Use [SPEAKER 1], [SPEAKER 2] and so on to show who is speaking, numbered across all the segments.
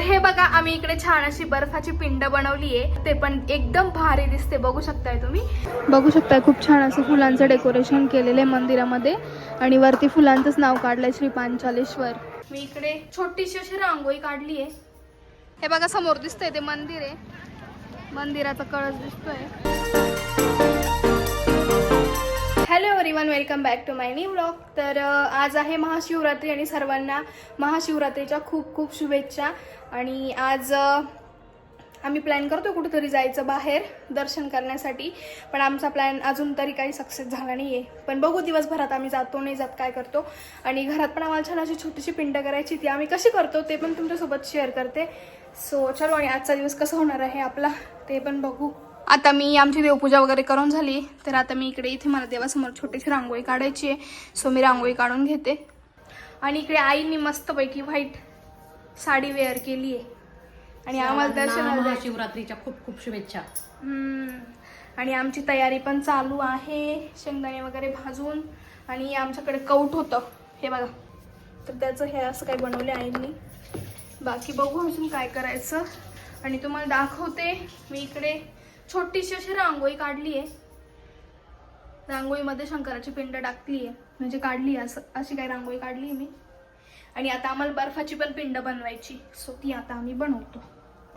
[SPEAKER 1] तर हे बघा आम्ही इकडे छान अशी बर्फाची पिंड बनवली आहे ते पण एकदम भारी दिसते. बघू शकताय तुम्ही? बघू शकताय खूप छान असं फुलांचं डेकोरेशन केलेलं आहे मंदिरामध्ये. आणि वरती फुलांचंच नाव काढलंय श्री पांचालेश्वर. मी इकडे छोटीशी अशी रांगोळी काढली आहे हे बघा समोर दिसतंय ते मंदिर आहे. मंदिराचा कळस दिसतोय. Everyone welcome back to my new blog तर आज आहे महाशिवरात्री आणि सर्वांना महाशिवरात्रीच्या खूप खूप शुभेच्छा. आणि आज आम्ही प्लॅन करतो कुठेतरी जायचं बाहेर दर्शन करण्यासाठी. पण आमचा प्लॅन अजून तरी काही सक्सेस झाला नाही आहे पण बघू दिवसभरात आम्ही जातो नाही जात काय करतो. आणि घरात पण आम्हाला छान अशी छोटीशी पिंड करायची ती आम्ही कशी करतो ते पण तुमच्यासोबत शेअर करते. सो चलो आणि आजचा दिवस कसा होणार आहे आपला ते पण बघू. आता मी आमची देवपूजा वगैरे करून झाली. तर आता मी इकडे इथे मला देवासमोर छोटीशी रांगोळी काढायची आहे. सो मी रांगोळी काढून घेते. आणि इकडे आईनी मस्तपैकी व्हाईट साडी वेअर केली आहे. आणि आम्हाला दर्शनाला जायचं.
[SPEAKER 2] शिवरात्रीच्या खूप खूप शुभेच्छा.
[SPEAKER 1] आणि आमची तयारी पण चालू आहे. शेंगदाणे वगैरे भाजून. आणि आमच्याकडे कौट होतं. हे बघा. तर त्याचं हे असं काही बनवले आईंनी. बाकी बघू अजून काय करायचं. आणि तुम्हाला दाखवते मी इकडे. छोटीशी अशी रांगोळी काढली आहे. रांगोळीमध्ये शंकराची पिंड टाकली आहे म्हणजे काढली आहे असं अशी काही रांगोळी काढली आहे मी. आणि आता आम्हाला बर्फाची पण पिंड बनवायची. सो ती आता आम्ही बनवतो.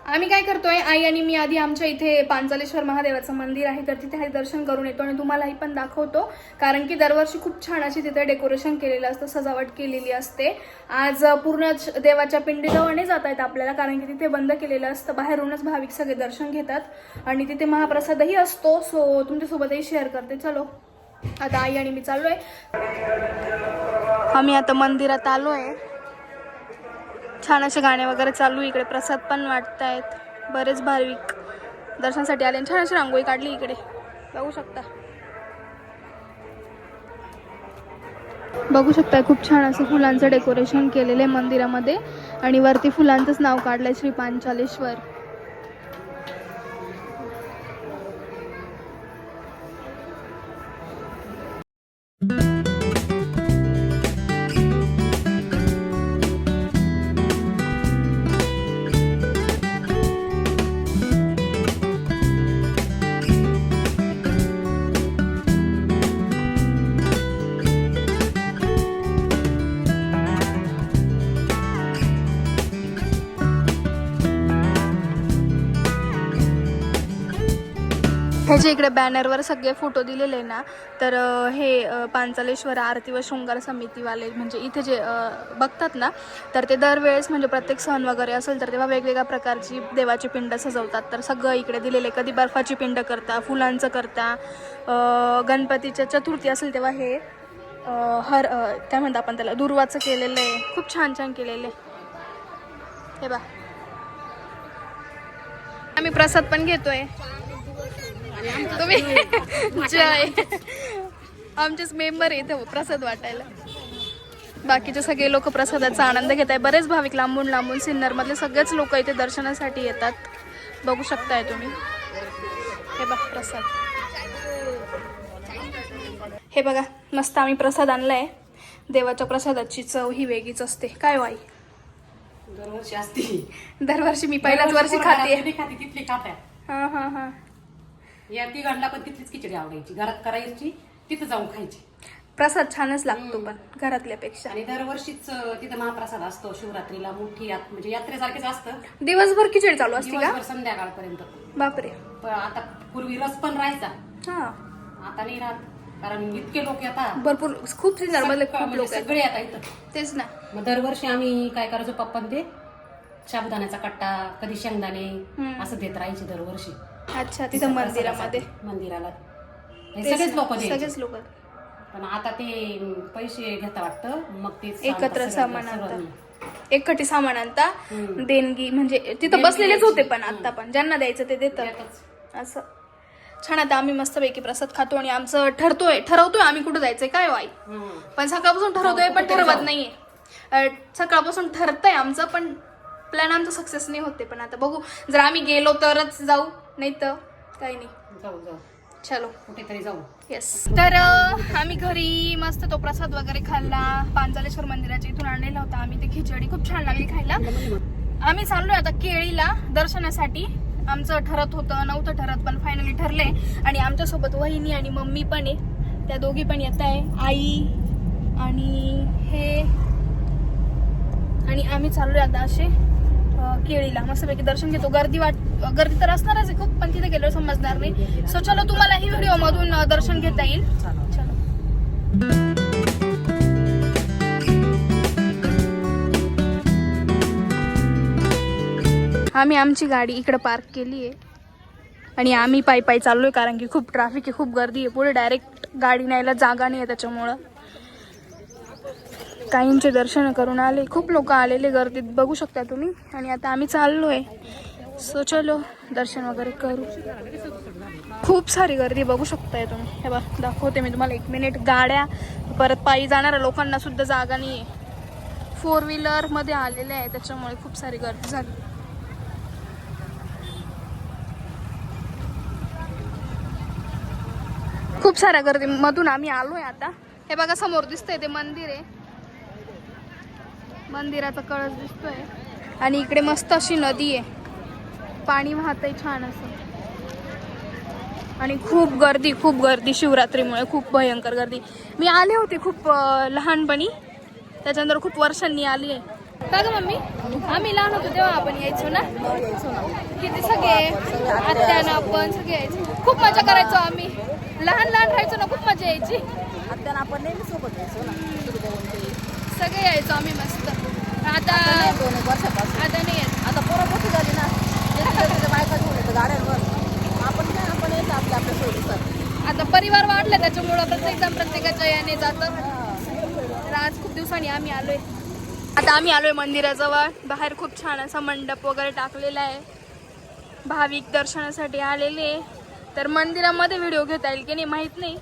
[SPEAKER 1] आम्ही काय करतोय आई आणि मी आधी आमच्या इथे पांचालेश्वर महादेवाचं मंदिर आहे तर तिथे दर्शन करून येतो आणि तुम्हालाही पण दाखवतो. कारण की दरवर्षी खूप छान अशी तिथे डेकोरेशन केलेलं असतं सजावट केलेली असते. आज पूर्ण देवाच्या पिंडीजवळने जाता येतं आपल्याला कारण की तिथे बंद केलेलं असतं. बाहेरूनच भाविक सगळे दर्शन घेतात आणि तिथे महाप्रसादही असतो. सो तुमच्यासोबतही शेअर करते. चलो आता आई आणि मी चाललोय. आम्ही आता मंदिरात आलोय. छान असे गाणे वगैरे चालू इकडे प्रसाद पण वाटत आहेत बरेच भाविक दर्शनासाठी आले आणि छान अशी रांगोळी काढली इकडे. बघू शकता. बघू शकता खूप छान असं फुलांचं डेकोरेशन केलेलं आहे मंदिरामध्ये. आणि वरती फुलांचंच नाव काढलंय श्री पांचालेश्वर. ह्याच्या इकडे बॅनरवर सगळे फोटो दिलेले आहे ना तर हे पांचालेश्वर आरती व शृंगार समितीवाले म्हणजे इथे जे बघतात ना तर ते दरवेळेस म्हणजे प्रत्येक सण वगैरे असेल तर तेव्हा वेगवेगळ्या प्रकारची देवाची पिंड सजवतात. तर सगळं इकडे दिलेलं आहे कधी बर्फाची पिंड करता फुलांचं करता गणपतीच्या चतुर्थी असेल तेव्हा हे हर काय म्हणतात आपण त्याला दुर्वाचं केलेलं आहे खूप छान छान केलेलं. आहे हे बा आम्ही प्रसाद पण घेतोय. तुम्ही जय. आमचेच मेंबर इथे प्रसाद वाटायला. बाकीचे सगळे लोक प्रसादाचा आनंद घेत आहे बरेच भाविक लांबून लांबून सिन्नर मधले सगळेच लोक इथे दर्शनासाठी येतात. बघू शकताय तुम्ही. हे बघा प्रसाद. हे बघा मस्त आम्ही प्रसाद आणलाय. देवाच्या प्रसादाची चव ही वेगळीच असते. काय वाई
[SPEAKER 2] दरवर्षी असते.
[SPEAKER 1] दरवर्षी मी पहिल्याच वर्षी खाते.
[SPEAKER 2] खाते खाते तिथली खात्या.
[SPEAKER 1] हा हा हा.
[SPEAKER 2] या ती गणला पण तिथलीच खिचडी आवडायची. घरात करायची तिथं जाऊन खायची.
[SPEAKER 1] प्रसाद छानच लागतो पण घरातल्यापेक्षा.
[SPEAKER 2] आणि दरवर्षीच तिथं महाप्रसाद असतो शिवरात्रीला मोठी यात म्हणजे यात्रेसारखेच असतं.
[SPEAKER 1] दिवसभर खिचडी चालू असते का?
[SPEAKER 2] दिवसभर संध्याकाळपर्यंत.
[SPEAKER 1] बापरे.
[SPEAKER 2] पण आता पूर्वी रस पण राहायचा.
[SPEAKER 1] हा.
[SPEAKER 2] आता नाही राहत कारण इतके लोक येतात.
[SPEAKER 1] भरपूर खूप सिन्नर मधले खूप
[SPEAKER 2] म्हणजे
[SPEAKER 1] लोक आहेत.
[SPEAKER 2] सगळे येतात इथं.
[SPEAKER 1] तेच ना.
[SPEAKER 2] मग दरवर्षी आम्ही काय करायचो पप्पा ते साबुदाण्याचा कट्टा कधी शेंगदाणे
[SPEAKER 1] हम्म.
[SPEAKER 2] असं देत राहायचे दरवर्षी.
[SPEAKER 1] अच्छा तिथं मंदिरामध्ये.
[SPEAKER 2] मंदिराला. हे सगळेच लोक
[SPEAKER 1] सगळेच लोक.
[SPEAKER 2] पण आता ते पैसे घेता वाटतं मग ते
[SPEAKER 1] एकत्र सामान आणतात. एकखटी सामान आणता. देणगी म्हणजे तिथं बसलेलेच होते. पण आता पण. ज्यांना द्यायचं ते देतात. असं. छान आता आम्ही मस्तपैकी प्रसाद खातो आणि आमचं ठरतोय ठरवतोय आम्ही कुठं जायचंय काय वाई. पण सकाळपासून ठरवतोय पण
[SPEAKER 2] कुठेतरी
[SPEAKER 1] ठरवत. नाहीये. सकाळपासून ठरतंय आमचं पण प्लॅन आमचा सक्सेस नाही होते पण आता बघू. जर आम्ही गेलो तरच जाऊ. नाही तर काही नाही.
[SPEAKER 2] जाऊ जाऊ.
[SPEAKER 1] चलो.
[SPEAKER 2] कुठेतरी जाऊ.
[SPEAKER 1] येस तर आम्ही घरी मस्त तो प्रसाद वगैरे खाल्ला. पांचालेश्वर मंदिराच्या इथून आणलेला होता. आम्ही ते खिचडी खूप छान लागली खायला. आम्ही चाललोय आता केळीला दर्शनासाठी. आमचं ठरत होतं नव्हतं ठरत पण फायनली ठरले. आणि आमच्यासोबत वहिनी आणि मम्मी पण आहे. त्या दोघी पण येत आहे. आई आणि हे. आणि आम्ही चाललोय आता असे केळीला मस्तपैकी दर्शन घेतो. गर्दी वाट गर्दी तर असणारच आहे खूप पण तिथे गेलो समजणार नाही. सो चलो तुम्हाला ही व्हिडिओ मधून दर्शन घेता येईल. चलो. आम्ही आमची गाडी इकडे पार्क केली आहे. आणि आम्ही पायी पायी चाललोय कारण की खूप ट्रॅफिक आहे खूप गर्दी आहे. पुढे डायरेक्ट गाडी न्यायला जागा नाही आहे त्याच्यामुळं. काहींचे दर्शन करून आले. खूप लोक आलेले गर्दीत. बघू शकता तुम्ही. आणि आता आम्ही चाललोय. सो चलो दर्शन वगैरे करू. खूप सारी गर्दी बघू शकताय तुम्ही. हे बघ दाखवते मी तुम्हाला. एक मिनिट गाड्या परत पायी जाणाऱ्या लोकांना सुद्धा जागा नाही आहे फोर व्हीलरमध्ये आलेले आहे. त्याच्यामुळे खूप सारी गर्दी झाली. खूप साऱ्या गर्दी मधून आम्ही आलोय आता. हे बघा समोर दिसतंय ते मंदिर आहे. मंदिराचा कळस दिसतोय. आणि इकडे मस्त अशी नदी आहे. पाणी वाहतंय छान असं. आणि खूप गर्दी खूप गर्दी शिवरात्रीमुळे खूप भयंकर गर्दी. मी आले होते खूप लहानपणी. त्याच्यानंतर खूप वर्षांनी आली आहे. का ग मम्मी? आम्ही लहान होतो तेव्हा आपण यायचो ना? किती सगळे? आत्यानं आपण सगळे यायचो. खूप मजा करायचो आम्ही. लहान लहान राहायचो ना खूप मजा यायची.
[SPEAKER 3] आपण नेहमी सोबत यायचो ना.
[SPEAKER 1] सगळे यायचो आम्ही मस्त. आता
[SPEAKER 3] दोन एक वर्षापासून.
[SPEAKER 1] आता नाही येत.
[SPEAKER 3] आता पोरं मोठी झाली ना त्याच्या बायका घेऊन येतं गाड्यांवर आपण काय आपण येतो आपल्या आपल्या सोयीनुसार
[SPEAKER 1] आता परिवार वाढला त्याच्यामुळं प्रत्येक जण प्रत्येकाच्या याने जातं. तर आज खूप दिवसांनी आम्ही आलोय. आता आम्ही आलोय मंदिराजवळ. बाहेर खूप छान असा मंडप वगैरे टाकलेला आहे. भाविक दर्शनासाठी आलेले तर मंदिरामध्ये व्हिडिओ घेता येईल की नाही माहीत नाही.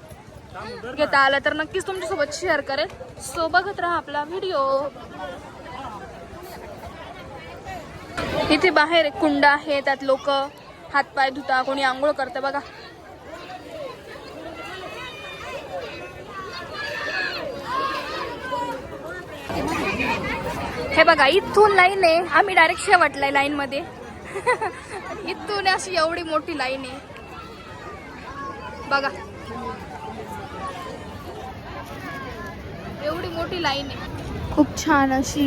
[SPEAKER 1] घेता आला तर नक्कीच तुमच्यासोबत शेअर करेल सो बघत राहा आपला व्हिडिओ इथे बाहेर एक कुंड आहे त्यात लोक हातपाय धुता कोणी आंघोळ करतं बघा. हे बघा इथून लाईन आहे. आम्ही डायरेक्ट शेवटलाय लाईन मध्ये. इथून अशी एवढी मोठी लाईन आहे. बघा एवढी मोठी लाईन आहे. खूप छान अशी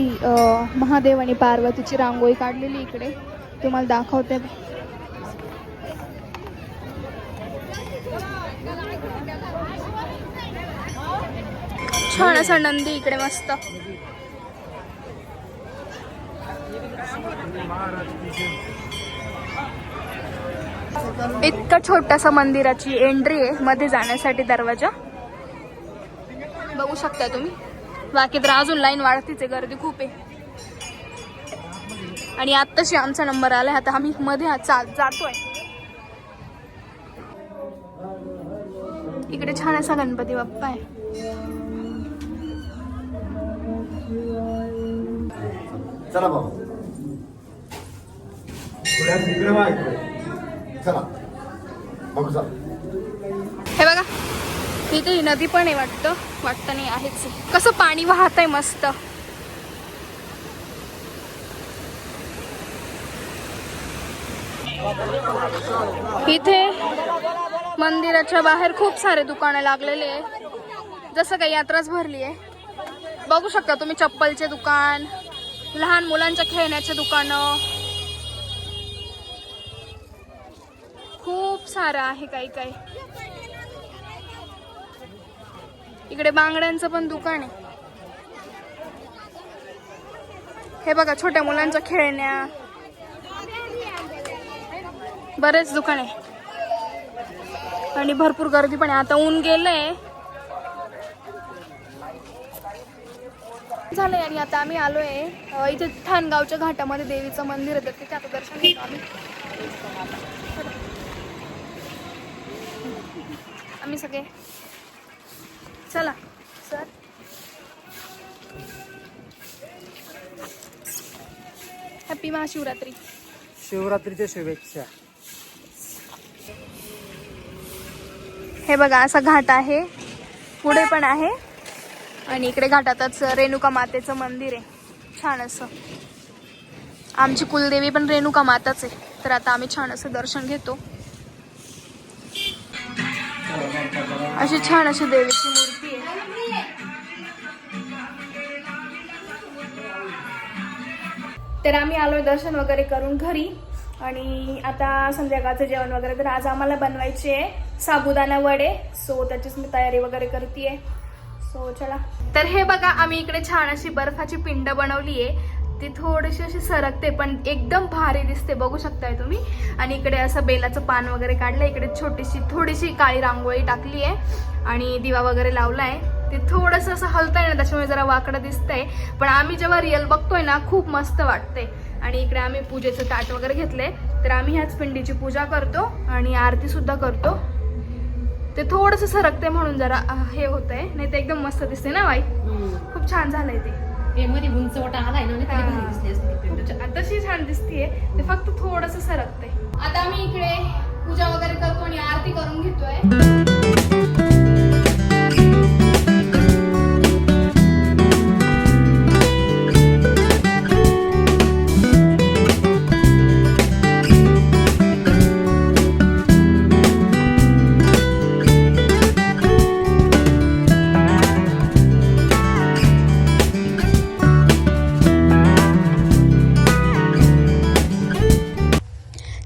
[SPEAKER 1] महादेव आणि पार्वतीची रांगोळी काढलेली इकडे. तुम्हाला दाखवते. छान असा नंदी इकडे मस्त. इतका छोटासा मंदिराची एंट्री आहे. मध्ये जाण्यासाठी दरवाजा. बघू शकता तुम्ही. बाकी तर अजून लाईन वाढतीच आहे गर्दी खूप आहे. आणि आत्ताशी आमचा नंबर आलाय आता आम्ही मध्ये जातोय. इकडे छान असा गणपती बाप्पा आहे.
[SPEAKER 4] चला बाबा. चला. बघू चला.
[SPEAKER 1] इथे ही नदी पण आहे वाटतं. वाटतं नाही आहेच कसं पाणी वाहत आहे मस्त. इथे मंदिराच्या बाहेर खूप सारे दुकानं लागलेले आहे. जसं काही यात्राच भरली आहे. बघू शकता तुम्ही चप्पलचे दुकान लहान मुलांच्या खेळण्याचे दुकानं. खूप सारं आहे काही काही. इकडे बांगड्यांचं पण दुकान आहे. हे बघा छोट्या मुलांच्या खेळण्या. बरेच दुकान आहे. आणि भरपूर गर्दी पण आहे. आता ऊन गेलंय. झालंय आणि आता आम्ही आलोय इथे ठाणगावच्या घाटामध्ये देवीचं मंदिर आहे. तर तिथे आता दर्शन घेतो आम्ही. आम्ही सगळे चला. Sir happy Mahashivratri.
[SPEAKER 5] शिवरात्रीच्या शुभेच्छा.
[SPEAKER 1] हे बघा असा घाट आहे. पुढे पण आहे. आणि इकडे घाटातच रेणुका मातेचं मंदिर आहे. छान असं. आमची कुलदेवी पण रेणुका माताच आहे. तर आता आम्ही छान असं दर्शन घेतो. अशी छान अशी देवीची मूर्ती तर आम्ही आलोय दर्शन वगैरे करून घरी. आणि आता संध्याकाळचं जेवण वगैरे. तर आज आम्हाला बनवायचे आहे साबुदाणा वडे. सो त्याचीच मी तयारी वगैरे करते सो चला. तर हे बघा आम्ही इकडे छान अशी बर्फाची पिंड बनवली आहे ती थोडीशी अशी सरकते पण एकदम भारी दिसते. बघू शकताय तुम्ही? आणि इकडे असं बेलाचं पान वगैरे काढलं इकडे छोटीशी थोडीशी काळी रांगोळी टाकली आहे आणि दिवा वगैरे लावला आहे ते थोडंसं असं हलतंय ना त्याच्यामुळे जरा वाकडं दिसतंय. पण आम्ही जेव्हा रिअल बघतोय ना खूप मस्त वाटते आणि इकडे आम्ही पूजेचं ताट वगैरे घेतले तर आम्ही ह्याच पिंडीची पूजा करतो आणि आरती सुद्धा करतो. ते थोडंसं सरकते म्हणून जरा हे होतंय. नाही तर एकदम मस्त दिसते ना बाई? खूप छान झालंय ते.
[SPEAKER 2] मध्ये उंचवटा आलाय ना ती.
[SPEAKER 1] तशी छान दिसतीये. ते फक्त थोडस सरकते आता आम्ही इकडे पूजा वगैरे करतो आणि आरती करून घेतोय.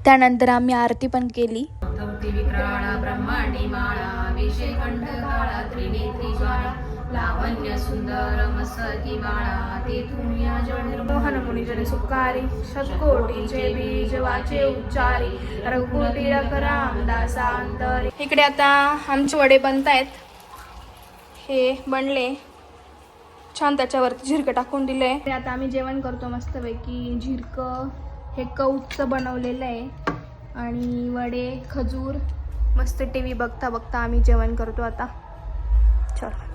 [SPEAKER 1] त्यानंतर आम्ही आरती पण केली.
[SPEAKER 2] लावण्य सुंदर बाळा तेथून या
[SPEAKER 1] मोहन मुनिजने सुकारी शतकोटीचे बीज वाचे उच्चारी इकडे आता आमचे वडे बनतायत. हे बनले. छान त्याच्यावरती झिरकं टाकून दिलंय ते आता आम्ही जेवण करतो मस्तपैकी. झिरकं हे कौटचं बनवलेलं आहे. आणि वडे खजूर मस्त टी व्ही बघता बघता आम्ही जेवण करतो आता. चल.